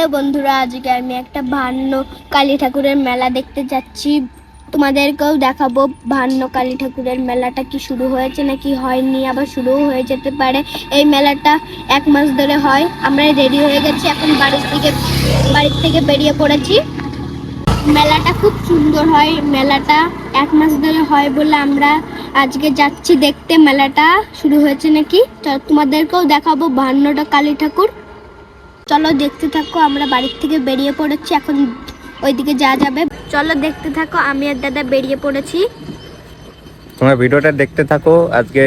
Hello বন্ধুরা, আজকে আমি একটা ভান্ন কালী ঠাকুরের মেলা দেখতে যাচ্ছি। তোমাদেরকেও দেখাবো ভান্ন কালী ঠাকুরের মেলাটা কি শুরু হয়েছে নাকি হয়নি, আবার শুরুও হয়ে যেতে পারে। এই মেলাটা এক মাস ধরে হয় আমরা রেডি হয়ে গেছি, এখন বাড়ির থেকে বাড়ির থেকে বেরিয়ে পড়েছি। মেলাটা খুব সুন্দর হয়, মেলাটা এক মাস ধরে হয় বলে আমরা আজকে যাচ্ছি দেখতে। মেলাটা শুরু হয়েছে নাকি? তোমাদেরকেও দেখাবো ভান্নটা কালী ঠাকুর। চলো দেখতে থাকো, আমরা বাড়ির থেকে বেরিয়ে পড়েছি, এখন ওইদিকে যাওয়া যাবে। চলো দেখতে থাকো, আমি আর দাদা বেরিয়ে পড়েছি। তোমরা ভিডিওটা দেখতে থাকো, আজকে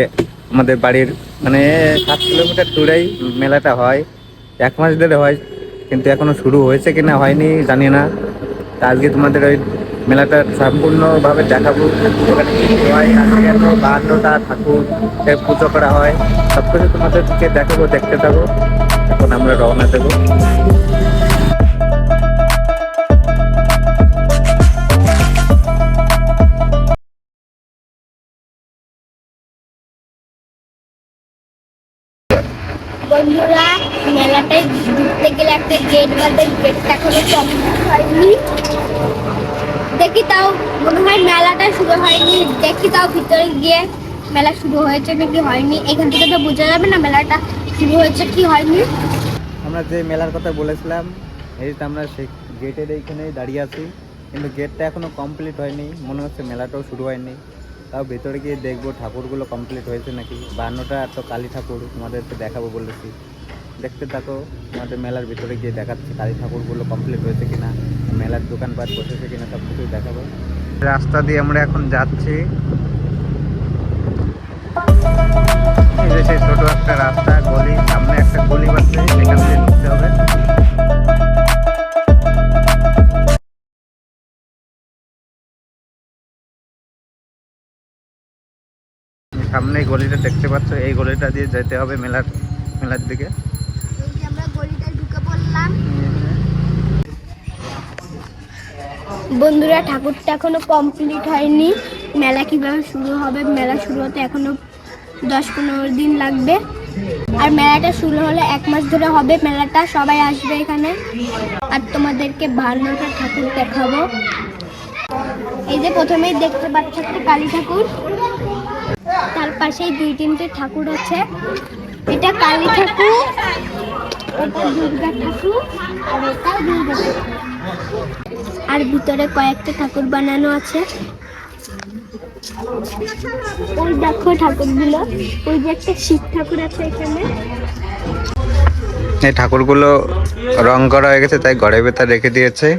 আমাদের বাড়ির মানে সাত কিলোমিটার দূরেই মেলাটা হয়, এক মাস ধরে হয়, কিন্তু এখনও শুরু হয়েছে কিনা হয়নি, জানি না। তা আজকে তোমাদের ওই মেলাটা সম্পূর্ণভাবে দেখাবো। ওখানে হয়, আজকে ঠাকুর পুজো করা হয় সব কিছু তোমাদেরকে দেখাবো, দেখতে থাকো। আমরা রওনা দেবো। ঢুকতে গেলে একটা গেট গেটটা হয়নি। দেখি তাও, মনে হয় মেলাটা হয়নি। দেখি তাও ভিতরে গিয়ে মেলা শুরু হয়েছে নাকি হয়নি। এখান থেকে তো বোঝা যাবে না মেলাটা শুরু হয়েছে কি হয়নি। আমরা যে মেলার কথা বলেছিলাম এই তো আমরা সেই গেটের এইখানেই দাঁড়িয়ে আছি। কিন্তু গেটটা এখনও কমপ্লিট হয়নি। মনে হচ্ছে মেলাটাও শুরু হয়নি। তাও ভেতরে গিয়ে দেখব ঠাকুরগুলো কমপ্লিট হয়েছে নাকি। বান্নটা এত কালী ঠাকুর তোমাদেরকে দেখাবো বলেছি। দেখতে থাকো আমাদের মেলার ভিতরে গিয়ে দেখাচ্ছি কালী ঠাকুরগুলো কমপ্লিট হয়েছে কিনা, মেলার দোকানপাট বসেছে কিনা সব কিছু দেখাবো। রাস্তা দিয়ে আমরা এখন যাচ্ছি। সেই ছোট একটা রাস্তা, গলি, সামনে একটা গলি আছে সামনে এই গলিটা দেখতে পাচ্ছ, এই গলিটা দিয়ে যেতে হবে মেলার মেলার দিকে। বন্ধুরা, ঠাকুরটা এখনও কমপ্লিট হয়নি। মেলা কীভাবে শুরু হবে? মেলা শুরু হতে এখনও দশ পনেরো দিন লাগবে। আর মেলাটা শুরু হলে এক মাস ধরে হবে মেলাটা, সবাই আসবে এখানে। আর তোমাদেরকে ভান্নটা ঠাকুর দেখাবো। এই যে প্রথমেই দেখতে পাচ্ছ একটা কালী ঠাকুর। তার পাশেই দুই তিনটে ঠাকুর আছে। এটা কালী ঠাকুর, এটা দুর্গা ঠাকুর, আর এটাও দুর্গা ঠাকুর। আর ভিতরে কয়েকটা ঠাকুর বানানো আছে। ওই দেখো ওই যে একটা শিব ঠাকুর আছে এখানে। এই ঠাকুরগুলো রং করা হয়ে গেছে, তাই ঘরে ভেতর রেখে দিয়েছে।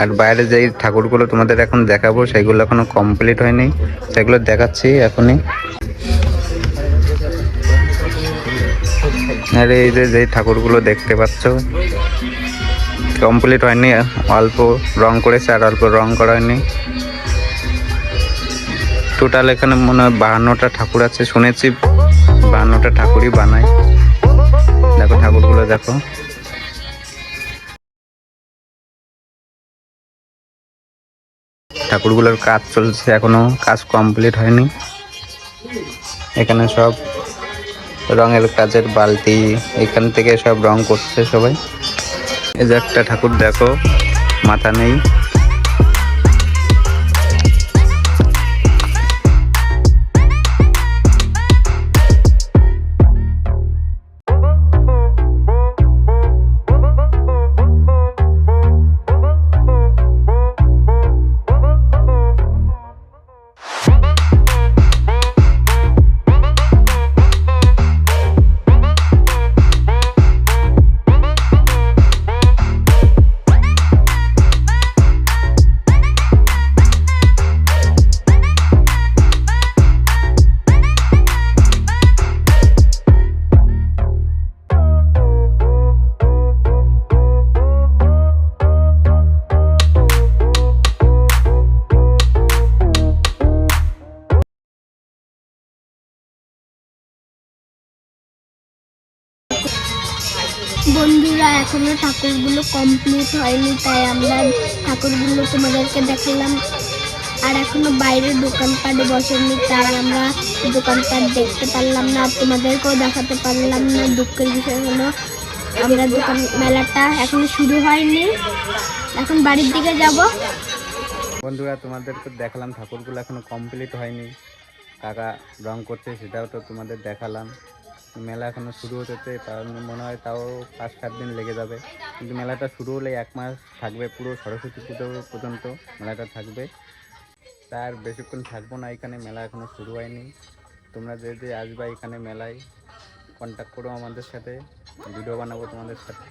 আর বাইরে যেই ঠাকুরগুলো তোমাদের এখন দেখাবো, সেগুলো এখনও কমপ্লিট হয়নি। সেগুলো দেখাচ্ছি এখনই। আর এই যে যেই ঠাকুরগুলো দেখতে পাচ্ছ কমপ্লিট হয়নি, অল্প রং করেছে আর অল্প রং করা হয়নি। টোটাল এখানে মনে হয় বাহান্নটা ঠাকুর আছে, শুনেছি বাহান্নটা ঠাকুরই বানায়। দেখো ঠাকুরগুলো দেখো। ঠাকুরগুলোর কাজ চলছে এখনও, কাজ কমপ্লিট হয়নি। এখানে সব রঙের কাজের বালতি, এখান থেকে সব রং করছে সবাই। এই যে একটা ঠাকুর দেখো, মাথা নেই। বন্ধুরা, এখনও ঠাকুরগুলো কমপ্লিট হয়নি, তাই আমরা ঠাকুরগুলো তোমাদেরকে দেখালাম। আর এখনও বাইরে দোকানপাট বসেনি, তাই আমরা দোকানপাট দেখতে পারলাম না আর তোমাদেরকেও দেখাতে পারলাম না। দুঃখের বিষয় হলো, আমরা দোকান মেলাটা এখনও শুরু হয়নি। এখন বাড়ির দিকে যাব। বন্ধুরা, তোমাদেরকে দেখালাম, ঠাকুরগুলো এখনও কমপ্লিট হয়নি। কাকা রং করছে, সেটাও তো তোমাদের দেখালাম। মেলা এখনও শুরু হতে মনে হয় তাও পাঁচ সাত দিন লেগে যাবে। কিন্তু মেলাটা শুরু হলে এক মাস থাকবে পুরো সরস্বতী পুজো পর্যন্ত মেলাটা থাকবে। তার বেশিক্ষণ থাকব না, এখানে মেলা এখনও শুরু হয়নি। তোমরা যে যে আসবা এখানে মেলায় কন্ট্যাক্ট করো আমাদের সাথে ভিডিও বানাবো তোমাদের সাথে।